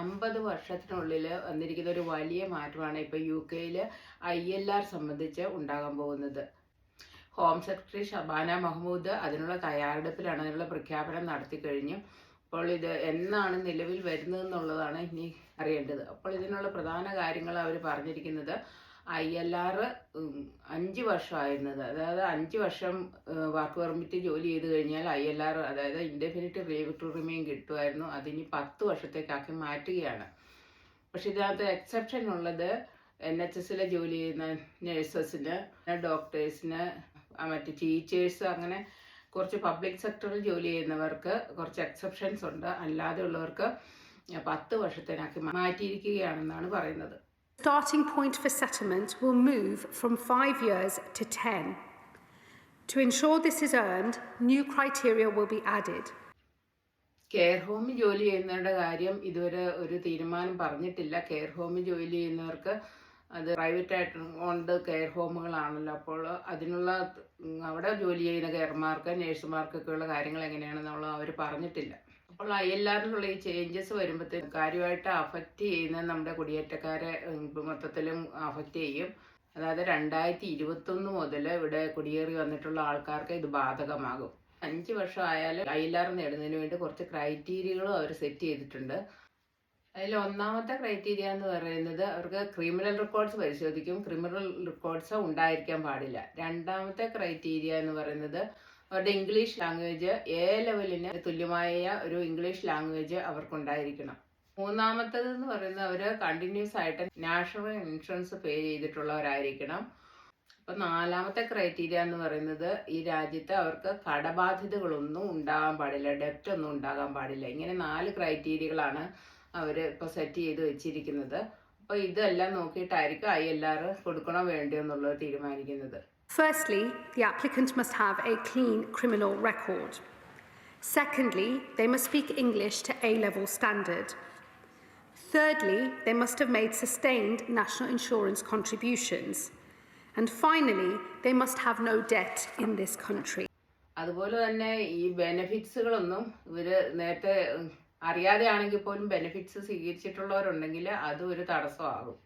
അമ്പത് വർഷത്തിനുള്ളിൽ വന്നിരിക്കുന്ന ഒരു വലിയ മാറ്റമാണ് ഇപ്പോൾ യു കെയിൽ ഐ എൽ ആർ സംബന്ധിച്ച് ഉണ്ടാകാൻ പോകുന്നത്. ഹോം സെക്രട്ടറി ഷബാന മഹ്മൂദ് അതിനുള്ള തയ്യാറെടുപ്പിലാണ് അതിനുള്ള പ്രഖ്യാപനം നടത്തി കഴിഞ്ഞു. അപ്പോൾ ഇത് എന്നാണ് നിലവിൽ വരുന്നതെന്നുള്ളതാണ് ഇനി അറിയേണ്ടത്. അപ്പോൾ ഇതിനുള്ള പ്രധാന കാര്യങ്ങൾ അവർ പറഞ്ഞിരിക്കുന്നത്. ഐ എൽ ആർ അഞ്ച് വർഷമായിരുന്നത്. അതായത് അഞ്ച് വർഷം വർക്ക് പെർമിറ്റ് ജോലി ചെയ്ത് കഴിഞ്ഞാൽ ഐ എൽ ആർ അതായത് ഇൻഡെഫിനിറ്റ് ലീവ് ടു റിമെയിൻ കിട്ടുമായിരുന്നു. അതിനി പത്ത് വർഷത്തേക്കാക്കി മാറ്റുകയാണ്. പക്ഷെ ഇതിനകത്ത് എക്സെപ്ഷൻ ഉള്ളത് എൻ എച്ച് എസിലെ ജോലി ചെയ്യുന്ന നഴ്സസിന് ഡോക്ടേഴ്സിന് മറ്റ് ടീച്ചേഴ്സ് അങ്ങനെ കുറച്ച് പബ്ലിക് സെക്ടറിൽ ജോലി ചെയ്യുന്നവർക്ക് കുറച്ച് എക്സെപ്ഷൻസ് ഉണ്ട്. അല്ലാതെ ഉള്ളവർക്ക് പത്ത് വർഷത്തിനാക്കി മാറ്റിയിരിക്കുകയാണെന്നാണ് പറയുന്നത്. Starting point for settlement will move from five years to 10. To ensure this is earned, new criteria will be added. Care ഹോമിൽ ജോലി ചെയ്യുന്നവരുടെ കാര്യം ഇതുവരെ ഒരു തീരുമാനം പറഞ്ഞിട്ടില്ല കെയർ ഹോമിൽ ജോലി ചെയ്യുന്നവർക്ക് അത് പ്രൈവറ്റ് ആയിട്ട് ഉണ്ട് കെയർ ഹോമുകളാണല്ലോ അപ്പോൾ അതിനുള്ള അവിടെ ജോലി ചെയ്യുന്ന കെയർമാർക്ക് നേഴ്സുമാർക്കൊക്കെയുള്ള കാര്യങ്ങൾ എങ്ങനെയാണെന്നുള്ള അവർ പറഞ്ഞിട്ടില്ല അപ്പോൾ ആറിലുള്ള ഈ ചേഞ്ചസ് വരുമ്പോഴത്തേക്കും കാര്യമായിട്ട് അഫക്റ്റ് ചെയ്യുന്ന നമ്മുടെ കുടിയേറ്റക്കാരെ മൊത്തത്തിലും അഫക്റ്റ് ചെയ്യും. അതായത് രണ്ടായിരത്തി ഇരുപത്തൊന്ന് മുതൽ ഇവിടെ കുടിയേറി വന്നിട്ടുള്ള ആൾക്കാർക്ക് ഇത് ബാധകമാകും. അഞ്ച് വർഷം ആയാലും ഐ എൽ ആർ നേടുന്നതിന് വേണ്ടി കുറച്ച് ക്രൈറ്റീരിയകളും അവർ സെറ്റ് ചെയ്തിട്ടുണ്ട്. അതിൽ ഒന്നാമത്തെ ക്രൈറ്റീരിയ എന്ന് പറയുന്നത് അവർക്ക് ക്രിമിനൽ റെക്കോർഡ്സ് പരിശോധിക്കും. ക്രിമിനൽ റെക്കോർഡ്സ് ഉണ്ടായിരിക്കാൻ പാടില്ല. രണ്ടാമത്തെ ക്രൈറ്റീരിയ എന്ന് പറയുന്നത് അവരുടെ ഇംഗ്ലീഷ് ലാംഗ്വേജ് എ ലെവലിന് തുല്യമായ ഒരു ഇംഗ്ലീഷ് ലാംഗ്വേജ് അവർക്കുണ്ടായിരിക്കണം. മൂന്നാമത്തത് എന്ന് പറയുന്നത് അവർ കണ്ടിന്യൂസ് ആയിട്ട് നാഷണൽ ഇൻഷുറൻസ് പേ ചെയ്തിട്ടുള്ളവരായിരിക്കണം. അപ്പൊ നാലാമത്തെ ക്രൈറ്റീരിയ എന്ന് പറയുന്നത് ഈ രാജ്യത്ത് അവർക്ക് കടബാധ്യതകളൊന്നും ഉണ്ടാകാൻ പാടില്ല ഡെപ്റ്റ് ഒന്നും ഉണ്ടാകാൻ പാടില്ല. ഇങ്ങനെ നാല് ക്രൈറ്റീരിയകളാണ് അവർ ഇപ്പോൾ സെറ്റ് ചെയ്ത് വെച്ചിരിക്കുന്നത്. അപ്പോൾ ഇതെല്ലാം നോക്കിയിട്ടായിരിക്കും ഐ എൽ ആർ കൊടുക്കണോ വേണ്ടയോ എന്നുള്ളത് തീരുമാനിക്കുന്നത്. Firstly, the applicant must have a clean criminal record. Secondly, they must speak English to A level standard. Thirdly, they must have made sustained national insurance contributions. And finally, they must have no debt in this country. അതുപോലെ തന്നെ ഈ ബെനിഫിറ്റ്സുകളൊന്നും ഇവർ നേരത്തെ അറിയാതെയാണെങ്കിൽ പോലും benefits സ്വീകരിച്ചിട്ടുള്ളവരുണ്ടെങ്കിൽ അതും ഒരു തടസ്സമാകും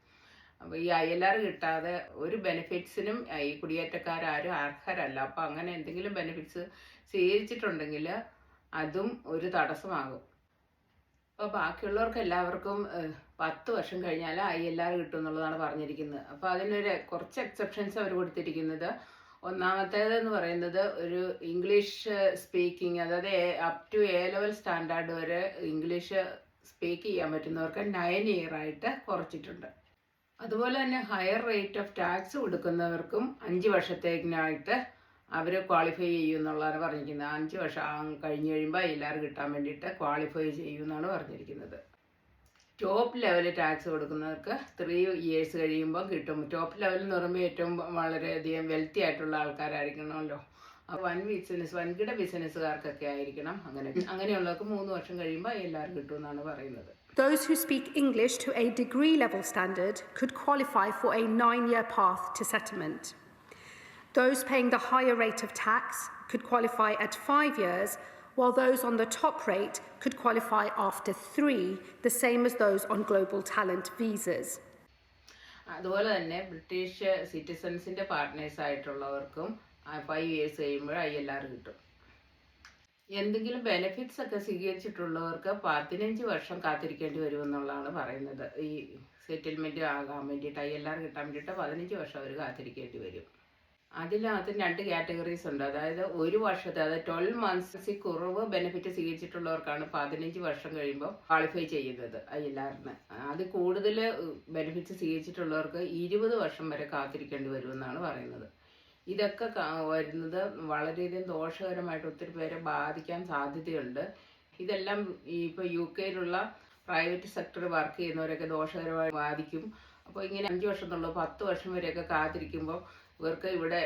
ഈ I കിട്ടാതെ ഒരു ബെനിഫിറ്റ്സിനും ഈ കുടിയേറ്റക്കാരും അർഹരല്ല. അപ്പോൾ അങ്ങനെ എന്തെങ്കിലും ബെനിഫിറ്റ്സ് സ്വീകരിച്ചിട്ടുണ്ടെങ്കിൽ അതും ഒരു തടസ്സമാകും. അപ്പോൾ ബാക്കിയുള്ളവർക്ക് എല്ലാവർക്കും പത്ത് വർഷം കഴിഞ്ഞാൽ ഐ എൽ ആർ കിട്ടും എന്നുള്ളതാണ് പറഞ്ഞിരിക്കുന്നത്. അപ്പോൾ അതിനൊരു കുറച്ച് എക്സെപ്ഷൻസ് അവർ കൊടുത്തിരിക്കുന്നത്. ഒന്നാമത്തേത് എന്ന് പറയുന്നത് ഒരു ഇംഗ്ലീഷ് സ്പീക്കിംഗ് അതായത് up to A level standard വരെ ഇംഗ്ലീഷ് സ്പീക്ക് ചെയ്യാൻ പറ്റുന്നവർക്ക് നയൻ ഇയർ ആയിട്ട് കുറച്ചിട്ടുണ്ട്. അതുപോലെ തന്നെ ഹയർ റേറ്റ് ഓഫ് ടാക്സ് കൊടുക്കുന്നവർക്കും അഞ്ച് വർഷത്തേക്കിനായിട്ട് അവർ ക്വാളിഫൈ ചെയ്യും എന്നുള്ളതാണ് പറഞ്ഞിരിക്കുന്നത്. അഞ്ച് വർഷം കഴിഞ്ഞ് കഴിയുമ്പോൾ എല്ലാവരും കിട്ടാൻ വേണ്ടിയിട്ട് ക്വാളിഫൈ ചെയ്യും എന്നാണ് പറഞ്ഞിരിക്കുന്നത്. ടോപ്പ് ലെവൽ ടാക്സ് കൊടുക്കുന്നവർക്ക് ത്രീ ഇയേഴ്സ് കഴിയുമ്പോൾ കിട്ടും. ടോപ്പ് ലെവൽ എന്ന് പറയുമ്പോൾ ഏറ്റവും വളരെയധികം വെൽത്തി ആയിട്ടുള്ള ആൾക്കാരായിരിക്കണമല്ലോ. വൻ ബിസിനസ് വൻകിട ബിസിനസ്സുകാർക്കൊക്കെ ആയിരിക്കണം അങ്ങനെ അങ്ങനെയുള്ളവർക്ക് മൂന്ന് വർഷം കഴിയുമ്പോൾ എല്ലാവരും കിട്ടുമെന്നാണ് പറയുന്നത്. Those who speak English to a degree level standard could qualify for a nine year path to settlement. Those paying the higher rate of tax could qualify at five years, while those on the top rate could qualify after three, the same as those on global talent visas. അതുപോലെ തന്നെ British സിറ്റിസൺസിന്റെ partners ആയിട്ടുള്ളവർക്കും five years കഴിയുമ്പോൾ I L R കിട്ടും എന്തെങ്കിലും benefits ഒക്കെ സ്വീകരിച്ചിട്ടുള്ളവർക്ക് പതിനഞ്ച് വർഷം കാത്തിരിക്കേണ്ടി വരുമെന്നുള്ളതാണ് പറയുന്നത്. ഈ സെറ്റിൽമെന്റ് ആകാൻ വേണ്ടിയിട്ട് ഐ എൽ ആർ കിട്ടാൻ വേണ്ടിയിട്ട് പതിനഞ്ച് വർഷം അവർ കാത്തിരിക്കേണ്ടി വരും. അതിനകത്ത് രണ്ട് കാറ്റഗറീസ് ഉണ്ട്. അതായത് ഒരു വർഷത്തെ അതായത് ട്വൽവ് മന്ത്സിൽ കുറവ് ബെനിഫിറ്റ് സ്വീകരിച്ചിട്ടുള്ളവർക്കാണ് പതിനഞ്ച് വർഷം കഴിയുമ്പോൾ ക്വാളിഫൈ ചെയ്യുന്നത് ഐ എൽ ആറിന് അത് കൂടുതൽ ബെനിഫിറ്റ്സ് സ്വീകരിച്ചിട്ടുള്ളവർക്ക് ഇരുപത് വർഷം വരെ കാത്തിരിക്കേണ്ടി വരുമെന്നാണ് പറയുന്നത്. ഇതൊക്കെ വരുന്നത് വളരെയധികം ദോഷകരമായിട്ട് ഒത്തിരി പേരെ ബാധിക്കാൻ സാധ്യതയുണ്ട്. ഇതെല്ലാം ഇപ്പോൾ യു കെയിലുള്ള പ്രൈവറ്റ് സെക്ടറിൽ വർക്ക് ചെയ്യുന്നവരൊക്കെ ദോഷകരമായി ബാധിക്കും. അപ്പോൾ ഇങ്ങനെ അഞ്ച് വർഷം എന്നുള്ളത് പത്ത് വർഷം വരെയൊക്കെ കാത്തിരിക്കുമ്പോൾ ഇവർക്ക് ഇവിടെ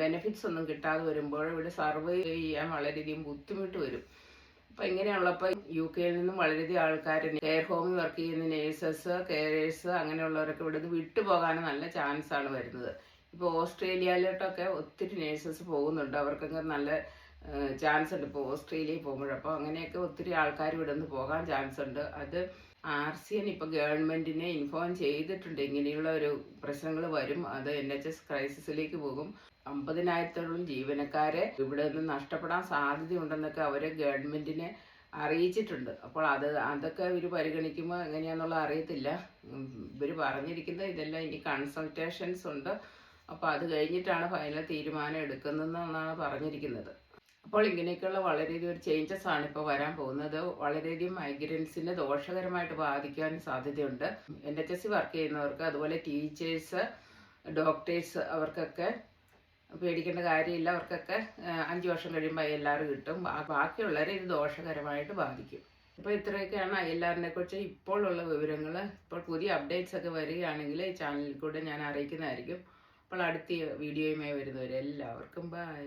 ബെനിഫിറ്റ്സ് ഒന്നും കിട്ടാതെ വരുമ്പോൾ ഇവിടെ സർവൈവ് ചെയ്യാൻ വളരെയധികം ബുദ്ധിമുട്ട് വരും. അപ്പോൾ ഇങ്ങനെയുള്ളപ്പോൾ യു കെയിൽ നിന്നും വളരെയധികം ആൾക്കാർ കെയർ ഹോമിൽ വർക്ക് ചെയ്യുന്ന നേഴ്സസ് കെയറേഴ്സ് അങ്ങനെയുള്ളവരൊക്കെ ഇവിടെ നിന്ന് വിട്ടുപോകാൻ നല്ല ചാൻസാണ് വരുന്നത്. ഇപ്പോൾ ഓസ്ട്രേലിയയിലോട്ടൊക്കെ ഒത്തിരി നേഴ്സസ് പോകുന്നുണ്ട്. അവർക്കൊക്കെ നല്ല ചാൻസ് ഉണ്ട് ഇപ്പോൾ ഓസ്ട്രേലിയയിൽ അപ്പോൾ അങ്ങനെയൊക്കെ ഒത്തിരി ആൾക്കാർ ഇവിടെ നിന്ന് പോകാൻ ചാൻസ് ഉണ്ട് അത് ആർ സി എൻ ഇപ്പോൾ ഗവൺമെന്റിനെ ഇൻഫോം ചെയ്തിട്ടുണ്ട്. ഇങ്ങനെയുള്ള ഒരു പ്രശ്നങ്ങൾ വരും. അത് എൻ എച്ച് എസ് ക്രൈസിസിലേക്ക് പോകും. അമ്പതിനായിരത്തോളം ജീവനക്കാരെ ഇവിടെ നിന്ന് നഷ്ടപ്പെടാൻ സാധ്യതയുണ്ടെന്നൊക്കെ അവർ ഗവൺമെന്റിനെ അറിയിച്ചിട്ടുണ്ട്. അപ്പോൾ അത് അതൊക്കെ ഇവർ പരിഗണിക്കുമ്പോൾ എങ്ങനെയാണെന്നുള്ള അറിയത്തില്ല. ഇവർ പറഞ്ഞിരിക്കുന്നത് ഇതെല്ലാം ഇനി കൺസൾട്ടേഷൻസ് ഉണ്ട്. അപ്പോൾ അത് കഴിഞ്ഞിട്ടാണ് ഫൈനൽ തീരുമാനം എടുക്കുന്നതെന്നാണ് പറഞ്ഞിരിക്കുന്നത്. അപ്പോൾ ഇങ്ങനെയൊക്കെയുള്ള വളരെയധികം ഒരു ചേഞ്ചസ് ആണ് ഇപ്പോൾ വരാൻ പോകുന്നത്. വളരെയധികം മൈഗ്രൻസിനെ ദോഷകരമായിട്ട് ബാധിക്കാൻ സാധ്യതയുണ്ട്. N H S C work ചെയ്യുന്നവർക്ക് അതുപോലെ ടീച്ചേഴ്സ് ഡോക്ടേഴ്സ് അവർക്കൊക്കെ പേടിക്കേണ്ട കാര്യമില്ല. അവർക്കൊക്കെ അഞ്ച് വർഷം കഴിയുമ്പോൾ ഐ എല്ലാവരും കിട്ടും. ബാക്കിയുള്ളവരെ ഇത് ദോഷകരമായിട്ട് ബാധിക്കും. അപ്പോൾ ഇത്രയൊക്കെയാണ് ഐ എൽ ആറിനെ കുറിച്ച് ഇപ്പോഴുള്ള വിവരങ്ങൾ ഇപ്പോൾ പുതിയ അപ്ഡേറ്റ്സ് ഒക്കെ വരികയാണെങ്കിൽ ഈ ചാനലിൽ കൂടെ ഞാൻ അറിയിക്കുന്നതായിരിക്കും. അപ്പോൾ അടുത്ത വീഡിയോയുമായി വരുന്നവരെല്ലാവർക്കും ബൈ